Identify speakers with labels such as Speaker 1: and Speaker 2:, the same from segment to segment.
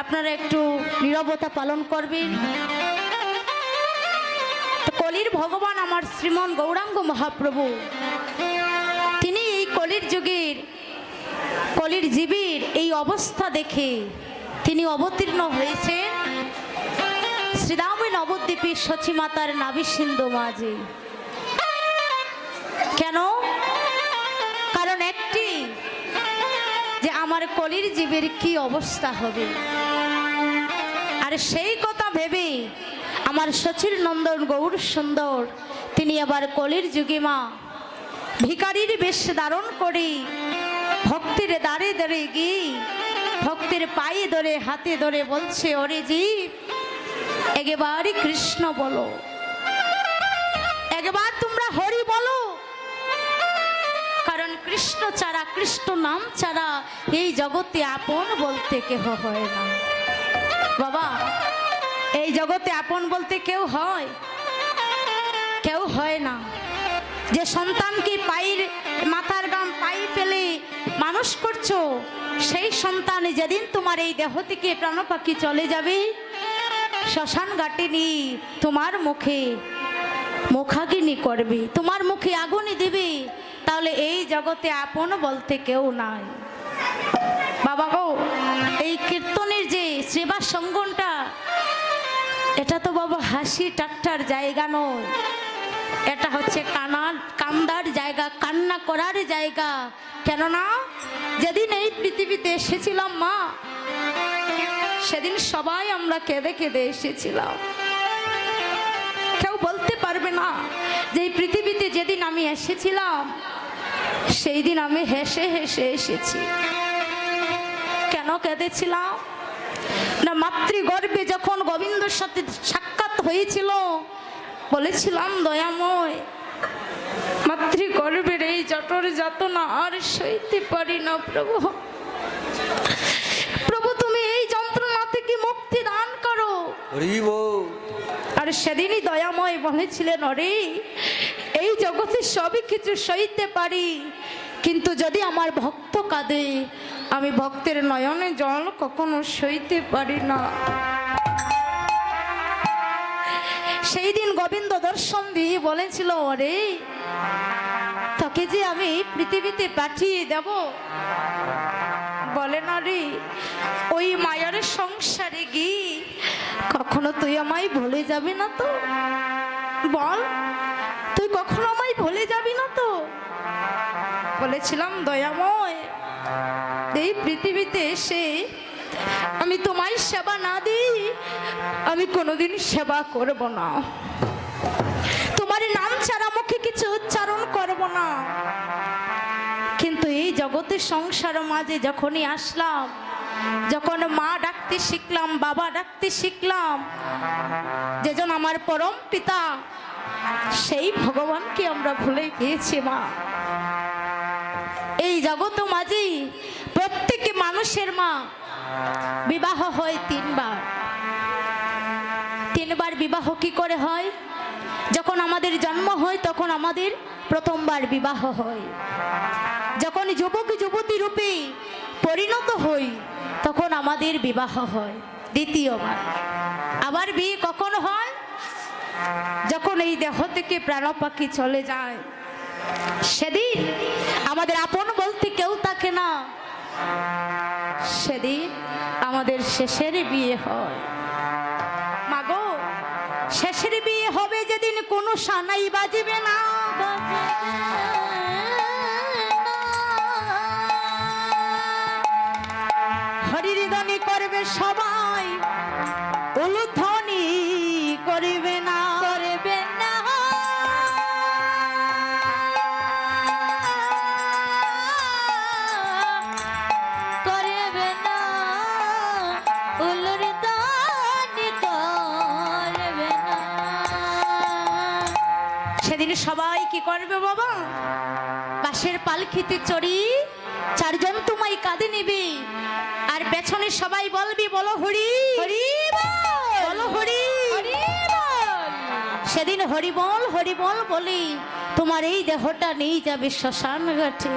Speaker 1: আপনারা একটু নীরবতা পালন করবেন। কলির ভগবান আমার শ্রীমন গৌরাঙ্গ মহাপ্রভু, তিনি এই কলির যুগের, কলির জীবীর এই অবস্থা দেখে তিনি অবতীর্ণ হয়েছেন। শ্রীরামী নবদ্বীপী সচিমাতার নাভি সিন্ধু মাঝে। কেন? কারণ একটি, যে আমার কলির জীবের কি অবস্থা হবে? সেই কথা ভেবে আমার সচির নন্দন গৌর সুন্দর, তিনি আবার কলির যুগে মা। ভিকারির বেশ ধারণ করি, ভক্তের দাঁড়ে দাঁড়ে গিয়ে, ভক্তের পায়ে ধরে, হাতে ধরে বলছে, ওরে জীব, একেবারে কৃষ্ণ বলো। একবার তোমরা হরি বলো। কারণ কৃষ্ণ ছাড়া, কৃষ্ণ নাম ছাড়া এই জগতে আপন বলতে কেহ হয় না। বাবা, এই জগতে আপন বলতে কেউ হয়? কেউ হয় না। যে সন্তানকে পায়ের মাথার গাম পাই ফেলে মানুষ করছ, সেই সন্তান যেদিন তোমার এই দেহ থেকে প্রাণ পাখি চলে যাবে, শ্মশান ঘাটিনি তোমার মুখে, মুখাগিনি করবে, তোমার মুখে আগুনই দিবে, তাহলে এই জগতে আপন বলতে কেউ নাই। সেবা সঙ্গনটা, এটা তো বাবা হাসি টাট্টার জায়গা নয়। এটা হচ্ছে কানার, কান্দার জায়গা, কান্না করার জায়গা। কেননা, যেদিন এই পৃথিবীতে এসেছিলাম মা, সেদিন সবাই আমরা কেঁদে কেঁদে এসেছিলাম। কেউ বলতে পারবে না যে এই পৃথিবীতে যেদিন আমি এসেছিলাম, সেই দিন আমি হেসে হেসে এসেছি। কেন কেঁদেছিলাম? না মাতৃগর্ভে যখন গোবিন্দর সাথে সাক্ষাৎ হয়েছিল বলেছিলাম দয়াময় মাতৃগর্ভের এই জটর যাতনা আর সইতে পারি না প্রভু। প্রভু তুমি এই যন্ত্রণা থেকে মুক্তি দান করো। আর সেদিনই দয়াময় বলেছিলেন অরে এই জগতে সবই কিছু সইতে পারি কিন্তু যদি আমার ভক্ত কাঁদে আমি ভক্তের নয়নে জল কখনো সইতে পারি না। সেই দিন গোবিন্দ দর্শন দিয়ে বলেছিল, ওরে, তোকে যে আমি পৃথিবীতে পাঠিয়ে দেব, বলে না রে, ওই মায়ের সংসারে গিয়ে কখনো তুই আমায় ভুলে যাবি না তো? বল, তুই কখনো আমায় ভুলে যাবি না তো? বলেছিলাম, দয়াময় এই পৃথিবীতে এসে আমি তোমায় সেবা না দিই, আমি কোনোদিন সেবা করব না। তোমার নাম ছাড়া মুখে কিছু উচ্চারণ করব না। কিন্তু এই জগতের সংসার মাঝে যখনই আসলাম, যখন মা ডাকতে শিখলাম, বাবা ডাকতে শিখলাম যেজন আমার পরম পিতা, সেই ভগবানকে আমরা ভুলে গিয়েছি মা। এই জগৎ মাঝেই প্রত্যেকে মানুষের মা বিবাহ হয় তিনবার। তিনবার বিবাহ কি করে হয়? যখন আমাদের জন্ম হয়, তখন আমাদের প্রথমবার বিবাহ হয়। যখন যুবক যুবতী রূপে পরিণত হই, তখন আমাদের বিবাহ হয় দ্বিতীয়বার। আবার বিয়ে কখন হয়? যখন এই দেহ থেকে প্রাণ পাখি চলে যায় সেদিন আমাদের আপন বলতে কেউ থাকে না। সেদিন আমাদের শেষের বিয়ে হয়। মাগো, শেষের বিয়ে হবে যেদিন কোনো সানাই বাজিবে না। সেদিন সবাই কি করবে বাবা? পাশের পালখিতে চড়ি চারজন তোমায় কাঁদে নিবি। আর পেছনে সবাই বলবি বলো হরি হরি বলো। হরি। সেদিন হরিবল হরিবল হরি বল বলি তোমার এই দেহটা নিয়ে যাবে শ্মশান ঘাটে।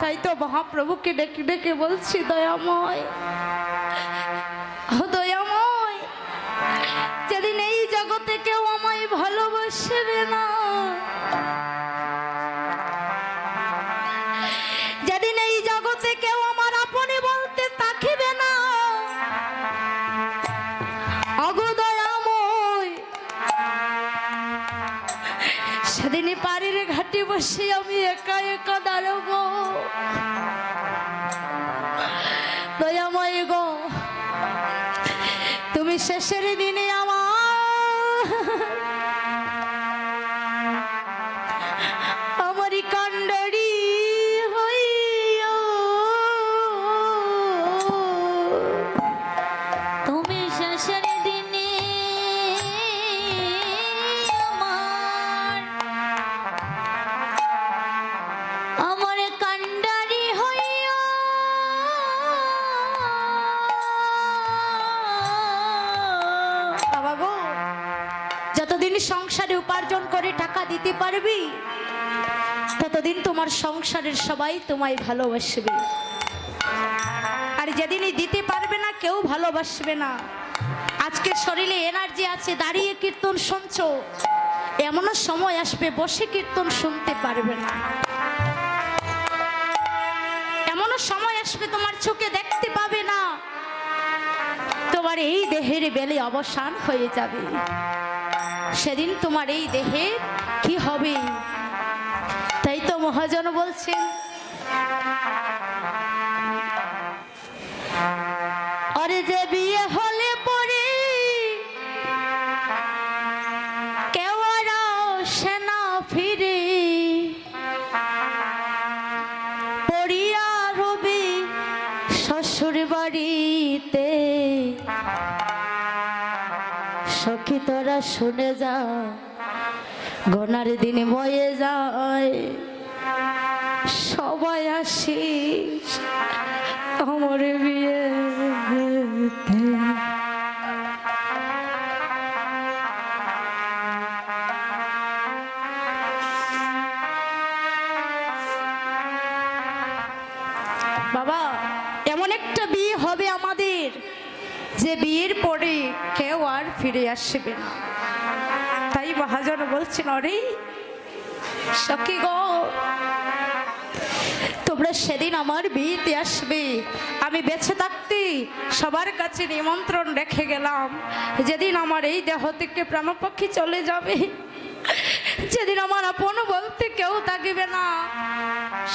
Speaker 1: তাই তো মহাপ্রভুকে ডেকে ডেকে বলছি দয়াময়। দয়াময় যেদিন এই জগতে কেউ না। এই জগতে কেউ আমার আপনে বলতে তাকিবে না। অগদয়াময় সেদিনই পাড়ির ঘাটে বসে আমি একা একা দাঁড়াবো। আমারই কাণ্ডারি হইয়া।
Speaker 2: তুমি শেষের দিনে আমার আমার
Speaker 1: বাবা গো, যতদিন সংসারে উপার্জন করে টাকা দিতে পারবি ততদিন তোমার সংসারের সবাই তোমায় ভালোবাসবে। আর যেদিনই দিতে পারবে না, কেউ ভালোবাসবে না। আজকে শরীরে এনার্জি আছে, দাঁড়িয়ে কীর্তন শুনছো। এমনও সময় আসবে, বসে কীর্তন শুনতে পারবে না। এমনও সময় আসবে, তোমার চোখে দেখতে পাবে না। তোমার এই দেহের বেলে অবসান হয়ে যাবে। সেদিন তোমার এই দেহে কি হবে? মহাজন বলছেন, আরে যে বিয়ে হলে পরে আর সেনা ফিরে। পড়িয়া রবি শ্বশুর বাড়িতে। সখী তোরা শুনে যা, গনার দিন বয়ে যায়। সবাই আসিস আমার বিয়ে বাবা, এমন একটা বিয়ে হবে আমাদের যে বিয়ের পরে কেউ আর ফিরে আসবে না। তাই মহাজন বলছেন, অরে, সখী গো তোমরা সেদিন আমার বিয়েতে আসবে। আমি বেঁচে থাকতে সবার কাছে নিমন্ত্রণ রেখে গেলাম। যেদিন আমার এই দেহ থেকে প্রাণপক্ষী চলে যাবে, যেদিন আমার আপন বলতে কেউ থাকবে না,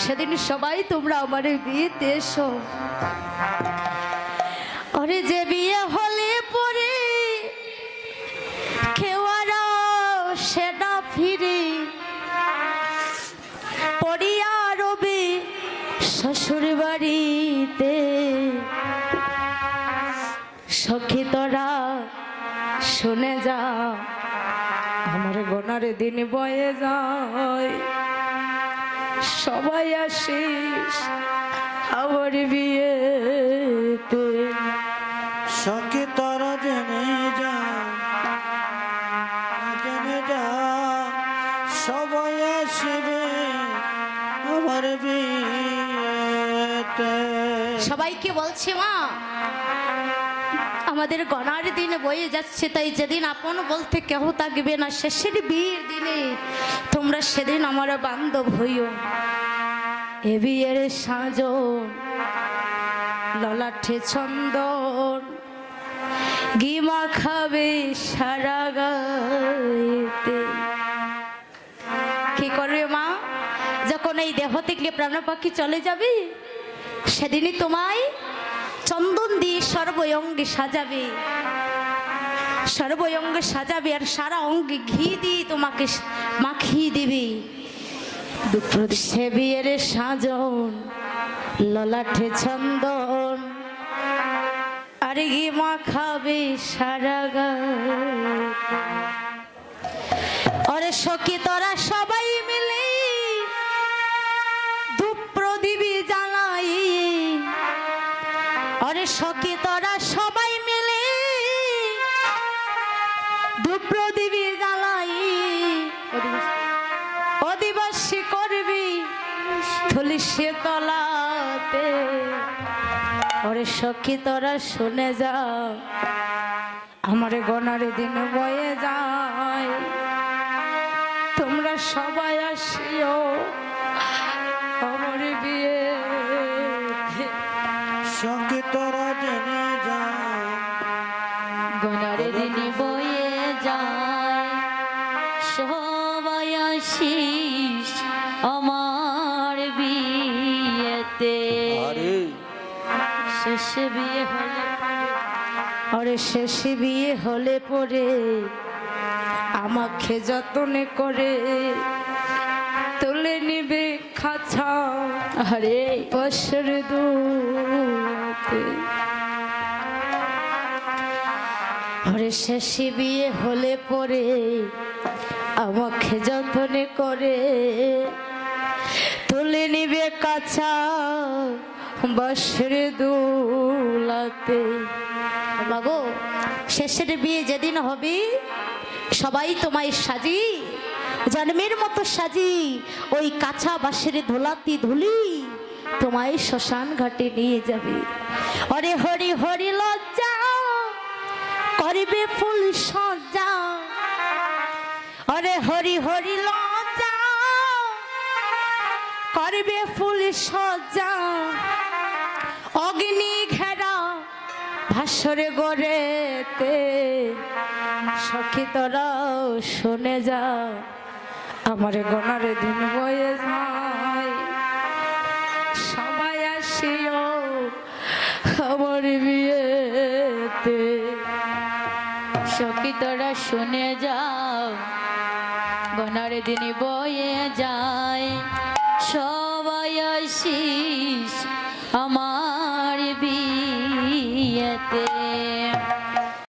Speaker 1: সেদিন সবাই তোমরা আমার বিয়েতে এসো। আরে যে বিয়ে হলে তোরা শুনে যা আমার গোনার দিন বয়ে যায়। সবাই আসিস আমার বিয়েতে।
Speaker 3: সখী তোরা জেনে যা জেনে যা সবাই আসবে আমার বিয়েতে।
Speaker 1: সবাইকে বলছে মা আমাদের গণার দিন বয়ে যাচ্ছে, তাই যেদিন আপন বলতে কেউ থাকবে না, শেষের বিয়ের দিনে তোমরা সেদিন আমার বান্ধব হইও। এ বিয়ের ললাঠে চন্দন, গিমা খাবে সারা গাইতে কি করবে মা? যখন এই দেহ থেকে প্রাণ পাখি চলে যাবে, সেদিনই তোমায় চন্দন সর্বঙ্গে সাজাবে। সর্বঙ্গে সাজাবে আর সারা অঙ্গে ঘি দিয়ে তোমাকে মাখিয়ে দিবে। সে বিয়ের সাজন ললাঠে চন্দন। আর ঘি মাখাবে সারা গায়ে। অরে সখী, তোরা সবাই জ্বালাই অধিবাসী করবি তলাতে। ওরে সখী তোরা শুনে যা। আমার গনার দিন বয়ে যায়। তোমরা সবাই আসিও আমার বিয়ে।
Speaker 3: সখী তোরা জেনে যা।
Speaker 2: গনার দিন বয়ে আসিস আমার বিয়েতে? শেষে বিয়ে হলে
Speaker 1: আরে শেষে বিয়ে হলে পরে আমাকে যতনে করে তুলে নিবে খাঁচা
Speaker 2: আরে।
Speaker 1: বছর দুতে আরে শেষে বিয়ে হলে পরে আমাকে যতনে করে তুলে নিবে কাছা বসরে দুলাতে। মাগো, শেষের বিয়ে যেদিন হবে, সবাই তোমায় সাজি, জন্মের মতো সাজি, ওই কাঁচা বাঁশের ধুলাতি ধুলি তোমায় শ্মশান ঘাটে নিয়ে যাবে। অরে হরি হরি লজ্জা, করবে ফুল সজ্জা অরে হরি হরি লজ্জা করবে ফুল সজ্জা। অগ্নি ঘেরা ভাসরে গড়েতে, সখী তোরাও শুনে যা। আমার গনার দিন বয়ে যায়। সবাই আসিও আমার বিয়েতে।
Speaker 2: সখী শুনে যাও। গনার দিন বয়ে যায়। সবাই আসিস আমার বিয়েতে।